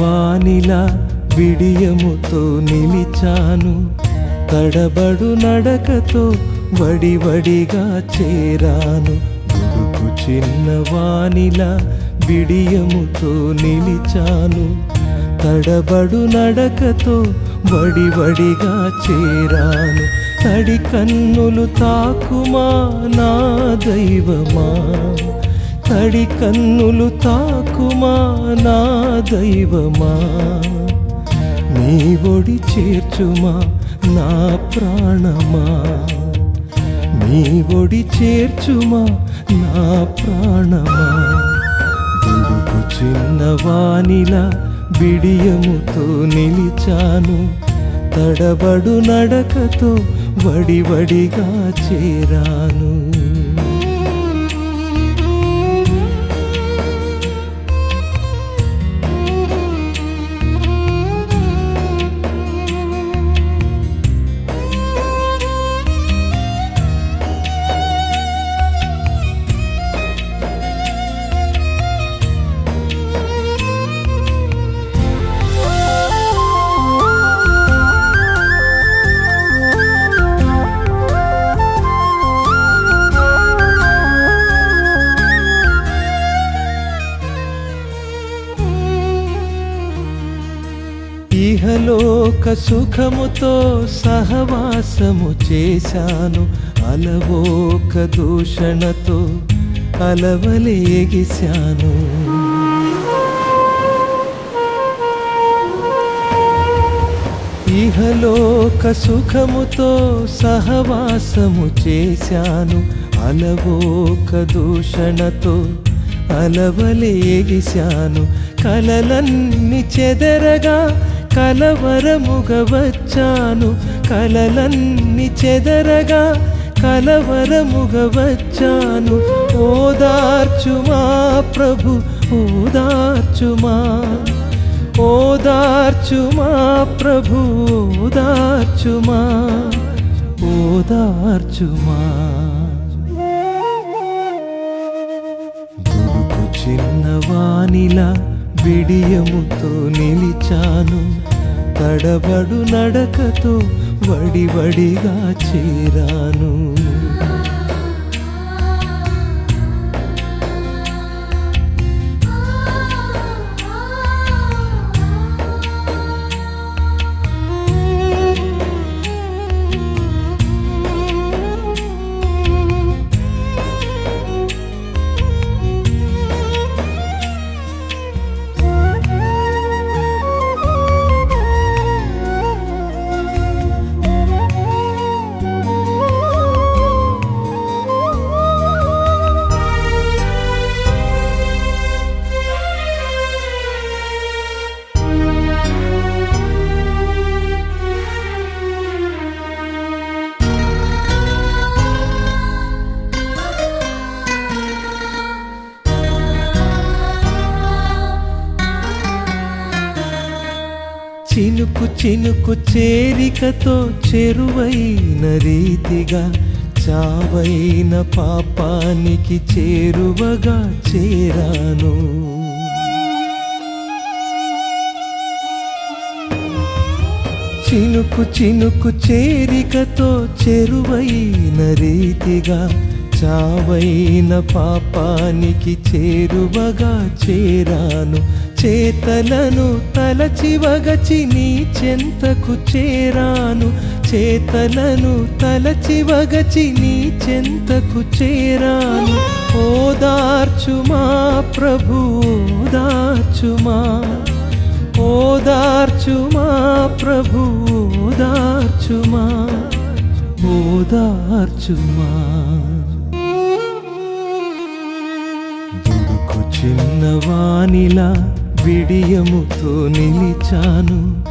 వానిలా విడియముతో నిలిచాను. తడబడు నడకతో వడివడిగా చేరాను. గుడుకు చిన్న వానిలా బిడియముతో నిలిచాను. తడబడు నడకతో వడివడిగా చేరాను. తడి కన్నులు తాకుమా నా దైవమా? తడి కన్నులు తాకుమా నా దైవమా? నీ ఒడి చేర్చుమా నా ప్రాణమా? నీ ఒడి చేర్చుమా నా ప్రాణమా? దుడుకు చిన్నవానిలా బిడియముతో నిలిచాను. తడబడు నడకతో వడివడిగా చేరాను. ఇహలోక సుఖముతో సహవాసము చేశాను. అలవోక దూషణతో అలవలేగిశాను ఇహలోక సుఖముతో సహవాసము చేశాను. అలవోక దూషణతో అలవలేగిశాను కలలన్ని చెదరగా కలవరముగవచ్చాను. కలలన్ని చెదరగా కలవరముగవచ్చాను. ఓదార్చుమా ప్రభు ఓదార్చుమా. ఓదార్చుమా ప్రభు ఓదార్చుమా. ఓదార్చుమా. చిన్నవానిలా విడియముతో నిలిచాను. తడబడు నడకతో వడివడిగా చేరాను. చినుకు చినుకు చేరికతో చెరువైన రీతిగా చావైన పాపానికి చేరువగా చేరాను. చినుకు చినుకు చేరికతో చెరువైన రీతిగా చావైన పాపానికి చేరువగా చేరాను. చేతలను తలచివగచి నీ చెంతకు చేరాను. చేతలను తలచివగచి నీ చెంతకు చేరాను. ఓదార్చుమా ప్రభు ఓదార్చుమా. ఓదార్చుమా ప్రభు ఓదార్చుమా. ఓదార్చుమా. దుడుకు చిన్నవానిలా విడియముతో నిలిచాను.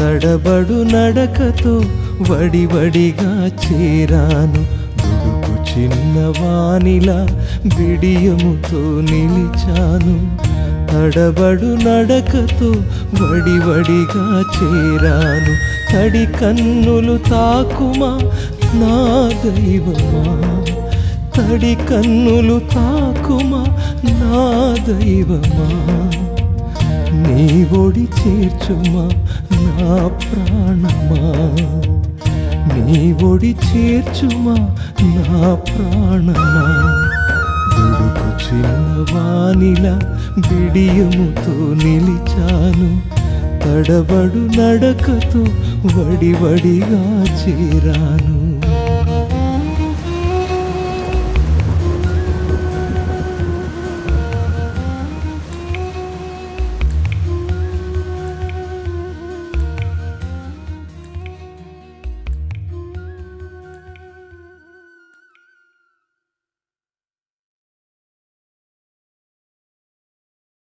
తడబడు నడకతో వడివడిగా చేరాను. దుడుకు చిన్నవానిలా బిడియముతో నిలిచాను. తడబడు నడకతో వడివడిగా చేరాను. తడి కన్నులు తాకుమా నా దైవమా? తడి కన్నులు తాకుమా నా దైవమా? నీ ఒడి చేర్చుమా నా ప్రాణమా? నీ ఒడి చేర్చుమా నా ప్రాణమా? దుడుకు చిన్నవానిలా బిడియముతో నిలిచాను. తడబడు నడకతో వడి వడిగా చేరాను.